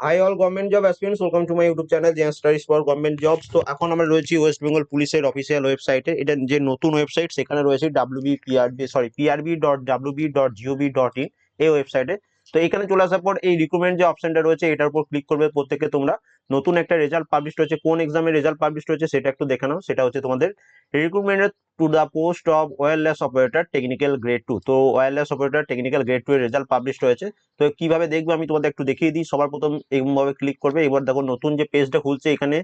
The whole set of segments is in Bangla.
Hi all government job aspirants welcome to my YouTube channel zen studies for government jobs তো এখন আমরা রয়েছি ওয়েস্ট বেঙ্গল পুলিশের অফিসিয়াল ওয়েবসাইটে এটা যে নতুন ওয়েবসাইট সেখানে রয়েছে WB PRB sorry PRB dot WB dot GOV dot in এই ওয়েবসাইটে তো এখানে চলে আসার পর এই রিক্রুটমেন্ট যে অপশনটা রয়েছে, এটার উপর ক্লিক করবে প্রত্যেকে তোমরা। নতুন একটা রেজাল্ট পাবলিশ হয়েছে। কোন এক্সামের রেজাল্ট পাবলিশ হয়েছে সেটা একটু দেখে নাও। সেটা হচ্ছে তোমাদের রিক্রুটমেন্টের to the post of wireless operator technical grade two তো wireless operator technical grade two এর রেজাল্ট পাবলিশ হয়েছে। তো কীভাবে দেখবে আমি তোমাদের একটু দেখিয়ে দিই। সবার প্রথম এরকমভাবে ক্লিক করবে। এবার দেখো নতুন যে পেজটা খুলছে এখানে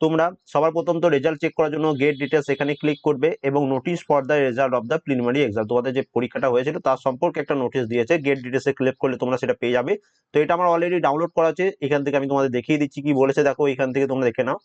তোমরা সবার প্রথম তো রেজাল্ট চেক করার জন্য গেট ডিটেলস এখানে ক্লিক করবে এবং notice for the result of the preliminary exam তোমাদের যে পরীক্ষাটা হয়েছিল তার সম্পর্কে একটা নোটিশ দিয়েছে। গেট ডিটেলসে ক্লিক করলে তোমরা সেটা পেয়ে যাবে। তো এটা আমার অলরেডি ডাউনলোড করা আছে। এখান থেকে আমি তোমাদের দেখিয়ে দিচ্ছি কি বলেছে। দেখো এখান থেকে তোমরা দেখে নাও।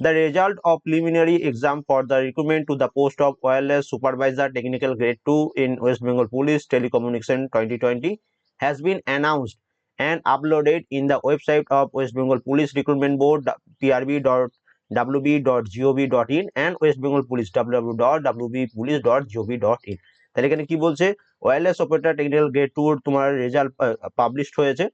The result of preliminary exam for the recruitment to the post of wireless supervisor technical grade two in West Bengal police telecommunication twenty twenty has been announced and uploaded in the website of West Bengal police recruitment board PRB dot prb.wb.gov.in and West Bengal Police www.wbpolice.gov.in তাহলে এখানে কি বলছে? Wireless operator technical grade two তোমার রেজাল্ট পাবলিশড হয়েছে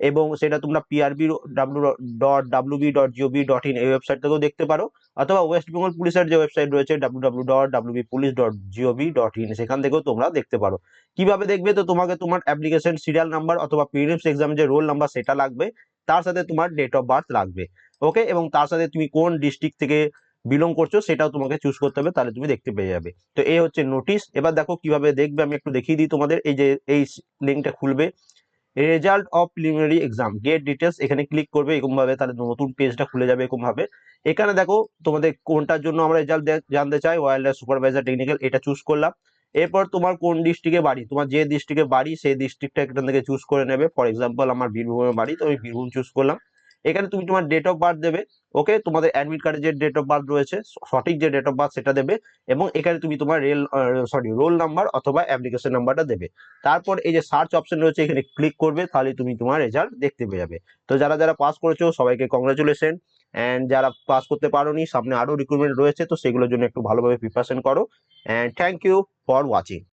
এবং সেটা তোমরা PRB W dot WB dot GOV dot in এই ওয়েবসাইট থেকেও দেখতে পারো অথবা ওয়েস্ট বেঙ্গল পুলিশের যে ওয়েবসাইট রয়েছে W W dot WB police dot GOV dot in সেখান থেকেও তোমরা দেখতে পারো। কীভাবে দেখবে? তো তোমাকে তোমার অ্যাপ্লিকেশন সিরিয়াল নাম্বার অথবা প্রিলিমস এক্সাম যে রোল নাম্বার সেটা লাগবে, তার সাথে তোমার ডেট অফ বার্থ লাগবে। ওকে? এবং তার সাথে তুমি কোন ডিস্ট্রিক্ট থেকে বিলং করছ সেটাও তোমাকে চুজ করতে হবে, তাহলে তুমি দেখতে পেয়ে যাবে। তো এই হচ্ছে নোটিশ এবার দেখো কীভাবে দেখবে, আমি একটু দেখিয়ে দিই তোমাদের। এই যে, এই লিঙ্কটা খুলবে। Result of preliminary exam get details এখানে ক্লিক করবে এরকম ভাবে তাহলে নতুন পেজটা খুলে যাবে এরকম ভাবে এখানে দেখো তোমাদের কোনটার জন্য আমরা রেজাল্ট জানতে চাই ওয়্যারলেস সুপারভাইজার টেকনিক্যাল এটা চুজ করলাম। এরপর তোমার কোন ডিস্ট্রিক্টে বাড়ি, তোমার যে ডিস্ট্রিক্টে বাড়ি, সেই ডিস্ট্রিক্টটা এখান থেকে চুজ করে নেবে। ফর এক্সাম্পল আমার বীরভূমের বাড়ি, তো আমি বীরভূম চুজ করলাম। এখানে তুমি তোমার ডেট অফ বার্থ দেবে ওকে তোমাদের অ্যাডমিট কার্ডে যে ডেট অফ বার্থ রয়েছে, সঠিক যে ডেট অফ বার্থ সেটা দেবে, এবং এখানে তুমি তোমার রেল সরি রোল নাম্বার অথবা অ্যাপ্লিকেশন নাম্বারটা দেবে। তারপর এই যে সার্চ অপশন রয়েছে, এখানে ক্লিক করবে, তাহলে তুমি তোমার রেজাল্ট দেখতে পেয়ে যাবে। তো যারা যারা পাস করেছ, সবাইকে কংগ্রাচুলেশন অ্যান্ড যারা পাস করতে পারোনি, সামনে আরও রিক্রুটমেন্ট রয়েছে, তো সেগুলোর জন্য একটু ভালোভাবে প্রিপারেশন করো and thank you for watching